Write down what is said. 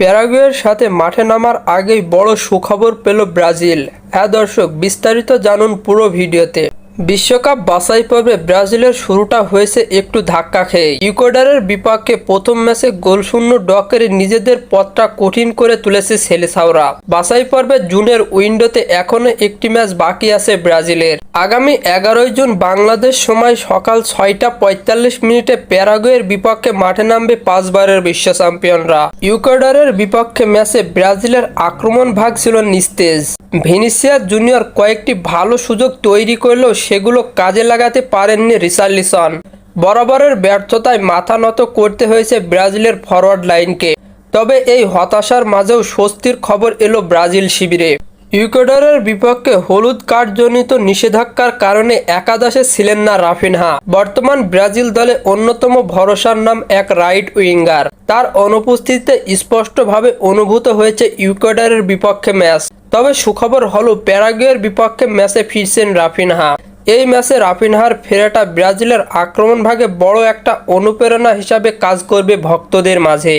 প্যারাগুয়ের সাথে মাঠে নামার আগেই বড় সুখবর পেল ব্রাজিল। হ্যাঁ দর্শক, বিস্তারিত জানুন পুরো ভিডিওতে। বিশ্বকাপ বাছাই পর্বে ব্রাজিলের শুরুটা হয়েছে একটু ধাক্কা খেয়ে ইকুয়েডারের বিপক্ষে প্রথম ম্যাচে গোলশূন্য ডকের নিজেদের পথটা কঠিন করে তুলেছে সেলেসাওরা। বাছাই পর্বে জুনের উইন্ডোতে এখনও একটি ম্যাচ বাকি আছে ব্রাজিলের। আগামী এগারোই জুন বাংলাদেশ সময় সকাল ছয়টা পঁয়তাল্লিশ মিনিটে প্যারাগুয়ের বিপক্ষে মাঠে নামবে পাঁচবারের বিশ্ব চ্যাম্পিয়নরা। ইকুয়েডারের বিপক্ষে ম্যাচে ব্রাজিলের আক্রমণ ভাগ ছিল নিস্তেজ। ভিনিসিয়া জুনিয়র কয়েকটি ভালো সুযোগ তৈরি করলেও সেগুলো কাজে লাগাতে পারেননি রিসার্লিসন বরাবরের ব্যর্থতায় মাথা নত করতে হয়েছে ব্রাজিলের ফরওয়ার্ড লাইনকে। তবে এই হতাশার মাঝেও স্বস্তির খবর এলো ব্রাজিল শিবিরে। ইকুয়েডরের বিপক্ষে হলুদ কার্ডজনিত নিষেধাজ্ঞার কারণে একাদশে ছিলেন না রাফিনহা। বর্তমান ব্রাজিল দলে অন্যতম ভরসার নাম এক রাইট উইঙ্গার। তার অনুপস্থিতিতে স্পষ্টভাবে অনুভূত হয়েছে ইকুয়েডরের বিপক্ষে ম্যাচ। তবে সুখবর হলো, প্যারাগুয়ের বিপক্ষে ম্যাচে ফিরছেন রাফিনহা। এই ম্যাচে রাফিনহার ফেরাটা ব্রাজিলের আক্রমণ ভাগে বড় একটা অনুপ্রেরণা হিসাবে কাজ করবে ভক্তদের মাঝে।